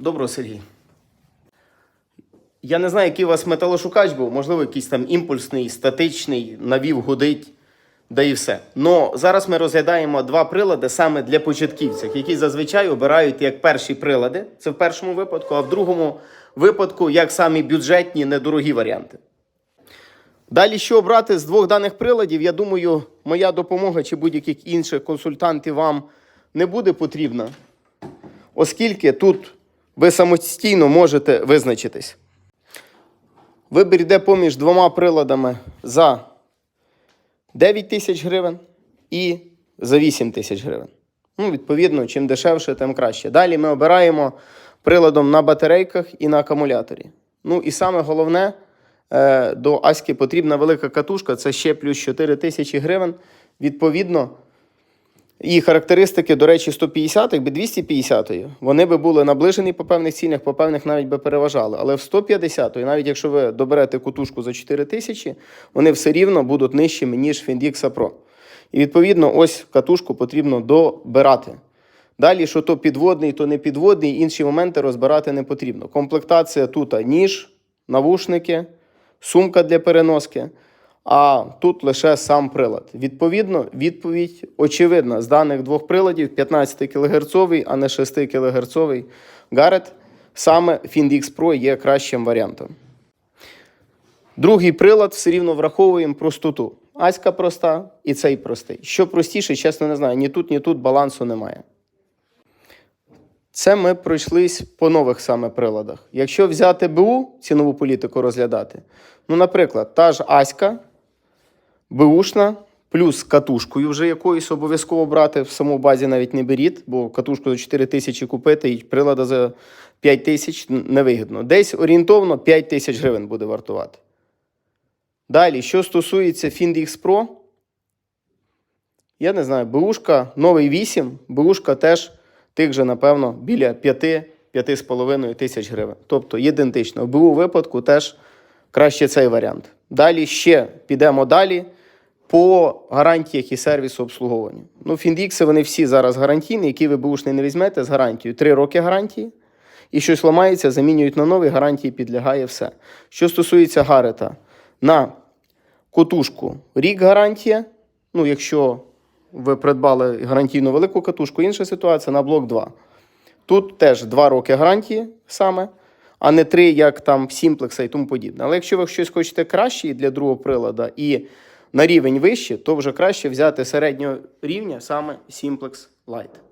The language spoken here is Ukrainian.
Доброго, Сергій. Я не знаю, який у вас металошукач був, можливо, якийсь там імпульсний, статичний, навів, гудить, да і все. Но зараз ми розглядаємо два прилади саме для початківців, які зазвичай обирають як перші прилади, це в першому випадку, а в другому випадку як самі бюджетні, недорогі варіанти. Далі, що обрати з двох даних приладів, я думаю, моя допомога чи будь-яких інших консультантів вам не буде потрібна, оскільки тут ви самостійно можете визначитись. Вибір йде поміж двома приладами за 9 тисяч гривень і за 8 тисяч гривень. Ну, відповідно, чим дешевше, тим краще. Далі ми обираємо приладом на батарейках і на акумуляторі. Ну і саме головне, е, до Аськи потрібна велика катушка, це ще плюс 4 тисячі гривень. Відповідно, і характеристики, до речі, 150 би 250 вони би були наближені по певних цінах, по певних навіть би переважали. Але в 150 навіть якщо ви доберете кутушку за 4 тисячі, вони все рівно будуть нижчими, ніж Findixa Pro. І відповідно, ось катушку потрібно добирати. Далі, що то підводний, то не підводний, інші моменти розбирати не потрібно. Комплектація тут ніж, навушники, сумка для переноски а тут лише сам прилад. Відповідно, відповідь очевидна з даних двох приладів: 15 кГц, а не 6 кГц Гарет. Саме Findix Pro є кращим варіантом. Другий прилад все рівно враховуємо простоту. Аська проста і цей простий. Що простіше, чесно не знаю. Ні тут, ні тут балансу немає. Це ми пройшлись по нових саме приладах. Якщо взяти БУ, цінову політику розглядати, ну, наприклад, та ж Аська, БУшна, плюс катушкою вже якоюсь обов'язково брати, в саму базі навіть не беріть, бо катушку за 4 тисячі купити і прилада за 5 тисяч невигідно. Десь орієнтовно 5 тисяч гривень буде вартувати. Далі, що стосується Findix Pro, я не знаю, БУшка новий 8, БУшка теж тих же, напевно, біля 5-5,5 тисяч гривень. Тобто ідентично. В БУ випадку теж краще цей варіант. Далі ще підемо далі по гарантіях і сервісу обслуговування. Ну, Фіндікси вони всі зараз гарантійні, які ви бушний не візьмете з гарантією. Три роки гарантії. І щось ламається, замінюють на новий, гарантії підлягає все. Що стосується Гарета, на котушку рік гарантія. Ну, якщо ви придбали гарантійну велику катушку, інша ситуація на блок 2. Тут теж 2 роки гарантії саме, а не 3, як там Simplex і тому подібне. Але якщо ви щось хочете краще для другого прилада і на рівень вище, то вже краще взяти середнього рівня саме Simplex Lite.